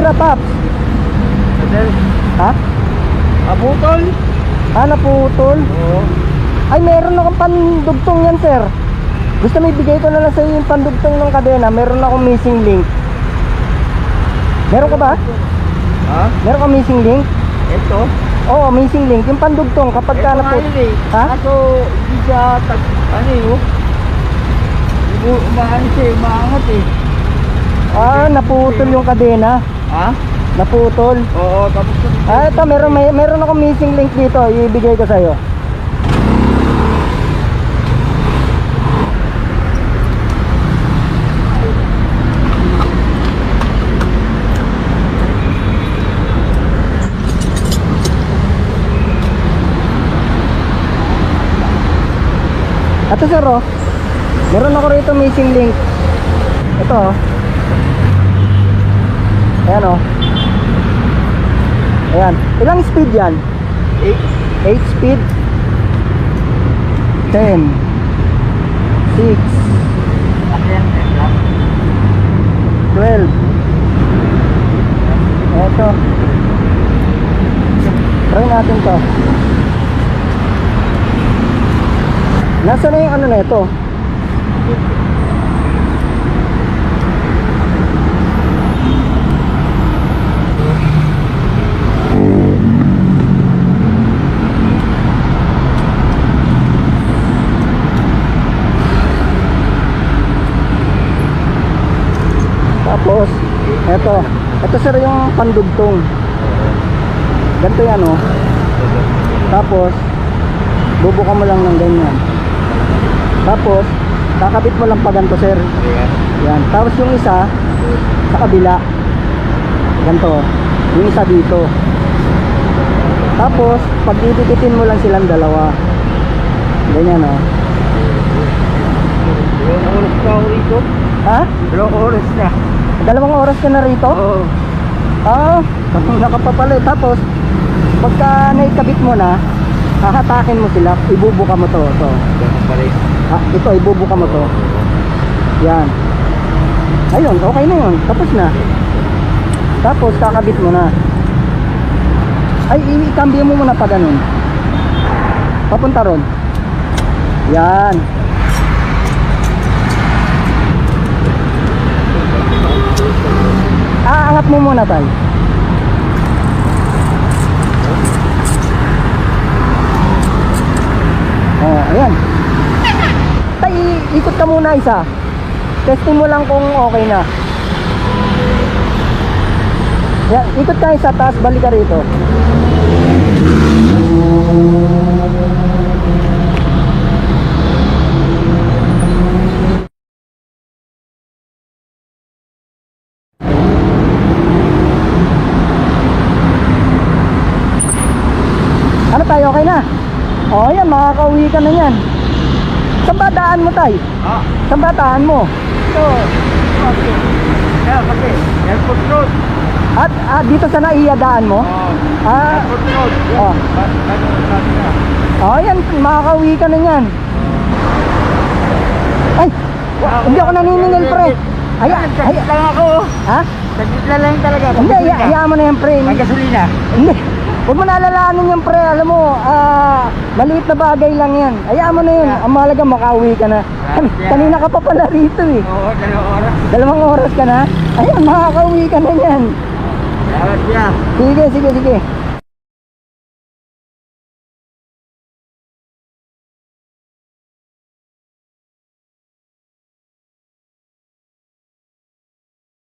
tira, Paps? Adel. Ha? Ah, naputol. Ah, naputol? Oo. Ay, meron akong pandugtong yan, sir. Gusto may bigay ko na lang sa iyo yung pandugtong ng kadena. Meron akong missing link. Meron ka ba? Ha? Meron ka missing link? Ito? Oo, missing link. Yung pandugtong kapag ka na po... nga yun eh. Ha? Kaso, hindi siya, tag, ano eh, oh. yun? Umahan siya, umaangat eh. Ah, naputol yung kadena. Ha? Naputol. Oo, tapos Ah, ito, meron, may, meron akong missing link dito. Ibigay ko sa iyo. Ito sir oh. Meron ako rito missing link. Ito oh. Ayan oh. Ayan. Ilang speed yan? 8. 8 speed 10 6 Ayan, ito. 12 Eto Try natin to Nasa na yung ano na ito? Tapos Eto. Ito sir yung pandugtong. Ganito yan oh. Tapos Bubuka mo lang ng ganyan. Tapos Kakabit mo lang pa ganito sir. Yan. Tapos yung isa Sa kabila. Ganito Yung isa dito. Tapos Pag didikitin mo lang silang dalawa. Ganyan oh. Dalawang oras pa ako rito. Ha? Dalawang oras na. Dalawang oras ka na rito? Oo. Ah, kanina ka pa pala eh. Tapos, pagka naikabit mo na, hahatakin mo sila, ibubuka mo to. to. Ah, ito, ibubuka mo to. Yan. Ayun, okay na yun. Tapos na. Tapos, kakabit mo na. Ay, i- ikambyo mo muna pa ganun. Papunta ron. Yan. Ah, angat mo muna tayo. Oh, ayan. Tay, ikot ka muna isa. Testing mo lang kung okay na. Yan, ikot ka isa, taas balik ka rito. Ano tayo, okay na? O, oh, yan, makakauwi ka na yan. Saan ba daan mo, tay? Ah, Saan ba daan mo? ito. Okay. Kaya kasi, airport road. At ah, dito sa naiya daan mo? Oo. Ah, Airport road. Oh. Ba- oh, yan, makakauwi ka na yan. Ay, wa- hindi ako naniningil, pre. Ay, ay, Saglit lang ako. ha? Saglit lang talaga. Hindi, ay, hayaan mo na yan, pre. May gasolina. Hindi. Huwag mo naalalahanin yan, pre. Alam mo, ah, maliit na bagay lang yan. Hayaan mo na yun. Ang mahalaga, makauwi ka na. Kan- Kanina ka pa pala rito, eh. Oo, dalawang oras. Dalawang oras ka na. Ayan, makakauwi ka na yan. Salamat siya. Sige, sige, sige.